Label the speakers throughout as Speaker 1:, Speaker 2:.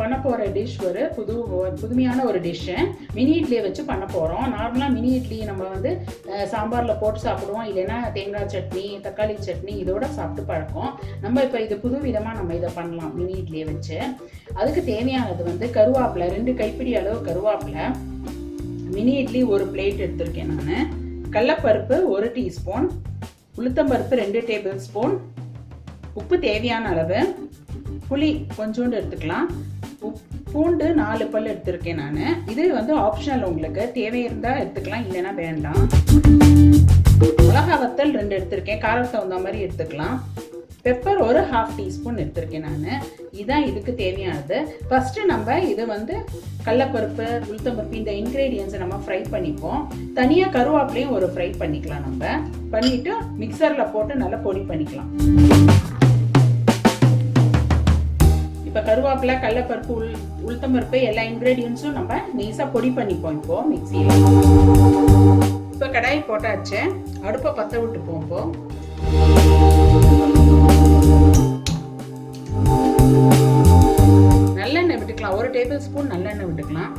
Speaker 1: பண்ண போகிற டிஷ் ஒரு புது புதுமையான ஒரு டிஷ்ஷு மினி இட்லியை வச்சு பண்ண போகிறோம் நார்மலாக மினி இட்லி நம்ம வந்து சாம்பாரில் போட்டு சாப்பிடுவோம். இல்லைன்னா தேங்காய் சட்னி தக்காளி சட்னி இதோட சாப்பிட்டு பழக்கம். நம்ம இப்போ இது புது விதமாக நம்ம இதை பண்ணலாம் மினி இட்லியை வச்சு. அதுக்கு தேவையானது வந்து கருவேப்பிலை ரெண்டு கைப்பிடி அளவு கருவேப்பிலை. மினி இட்லி ஒரு பிளேட் எடுத்திருக்கேன் நான். கடலப்பருப்பு ஒரு டீஸ்பூன் உளுத்தம்பருப்பு ரெண்டு டேபிள் ஸ்பூன் உப்பு தேவையான அளவு. புளி கொஞ்சோண்டு எடுத்துக்கலாம். பூண்டு நாலு பல் எடுத்திருக்கேன் நான். இது வந்து ஆப்ஷனல் உங்களுக்கு. தேவை இருந்தால் எடுத்துக்கலாம் இல்லைன்னா வேண்டாம். மிளகா வத்தல் ரெண்டு எடுத்திருக்கேன். காரம் தகுந்த மாதிரி எடுத்துக்கலாம். பெப்பர் ஒரு ஹாஃப் டீஸ்பூன் எடுத்திருக்கேன் நான். இதுதான் இதுக்கு தேவையானது. ஃபஸ்ட்டு நம்ம இது வந்து கடலப்பருப்பு உளுத்தம்பருப்பு இந்த இன்க்ரீடியன்ஸை நம்ம ஃப்ரை பண்ணிப்போம். தனியாக கருவேப்பிலையும் ஒரு ஃப்ரை பண்ணிக்கலாம் நம்ம. பண்ணிவிட்டு மிக்சரில் போட்டு நல்லா பொடி பண்ணிக்கலாம். இப்போ கருவேப்பிலை கடலப்பருப்பு உள் உளுத்தம்பருப்பு எல்லா இன்க்ரீடியன்ஸும் நம்ம நெய்ஸாக பொடி பண்ணிப்போம். இப்போ மிக்சியில். இப்போ கடாய் போட்டாச்சு. அடுப்பை பற்ற விட்டு போம்போம் நல்லெண்ணெய் விட்டுக்கலாம். ஒரு டேபிள் ஸ்பூன் நல்லெண்ணெய் விட்டுக்கலாம்.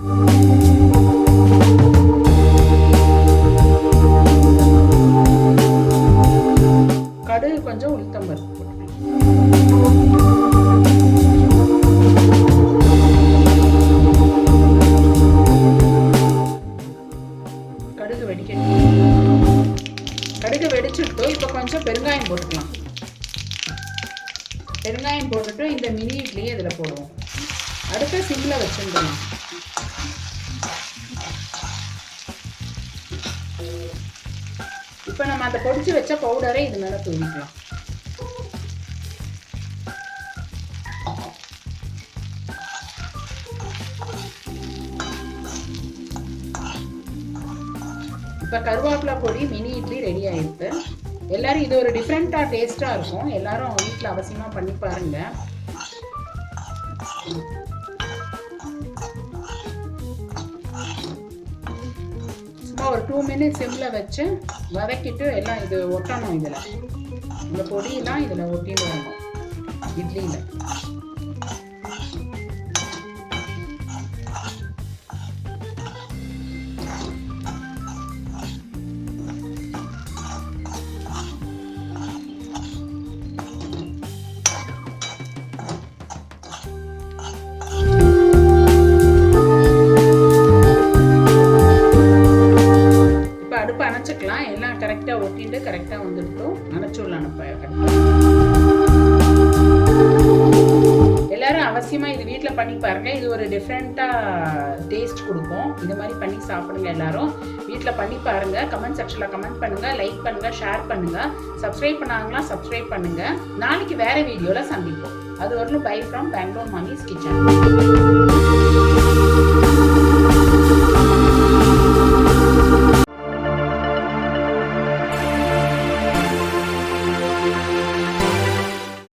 Speaker 1: கடுகு கொஞ்சம் உளுத்தம்பருப்பு போட்டுக்கலாம். போட்டுக்கலாம். பெருங்காயம் போட்டுட்டு இந்த மினி இட்லியை இதில் போடுவோம். அடுத்த சிம்மில் வச்சுருந்தோம் இப்போ நம்ம அதை பொடிச்சு வச்ச பவுடரை இது மேலே தூவிக்கலாம். இப்போ கருவேப்பிலை பொடி மினி இட்லி ரெடி ஆயிருக்கு. எல்லாரும் இது ஒரு டிஃப்ரெண்ட்டாக டேஸ்ட்டாக இருக்கும். எல்லாரும் வீட்டில் அவசியமாக பண்ணி பாருங்க. சும்மா ஒரு டூ மினிட்ஸ் சிம்மில் வச்சு வதக்கிட்டு எல்லாம் இது ஒட்டணும் இதில். இந்த பொடியெல்லாம் இதில் ஒட்டின்னு வரணும். இட்லியில். கரெக்டாக கரெக்டாக வந்துட்டோம் அணைச்சிடலாம் நம்ம எல்லாரும் அவசியமாக இது வீட்டில் பண்ணி பாருங்க. இது ஒரு டிஃப்ரெண்ட்டாக டேஸ்ட் கொடுக்கும். இது மாதிரி பண்ணி சாப்பிடுங்க எல்லாரும். வீட்டில் பண்ணி பாருங்க. கமெண்ட் செக்ஷனில் கமெண்ட் பண்ணுங்க. லைக் பண்ணுங்க. ஷேர் பண்ணுங்க. சப்ஸ்கிரைப் பண்ணாங்களா சப்ஸ்கிரைப் பண்ணுங்க. நாளைக்கு வேற வீடியோவில் சந்திப்போம். அது வரலும் bye from Bangalore Mommy's Kitchen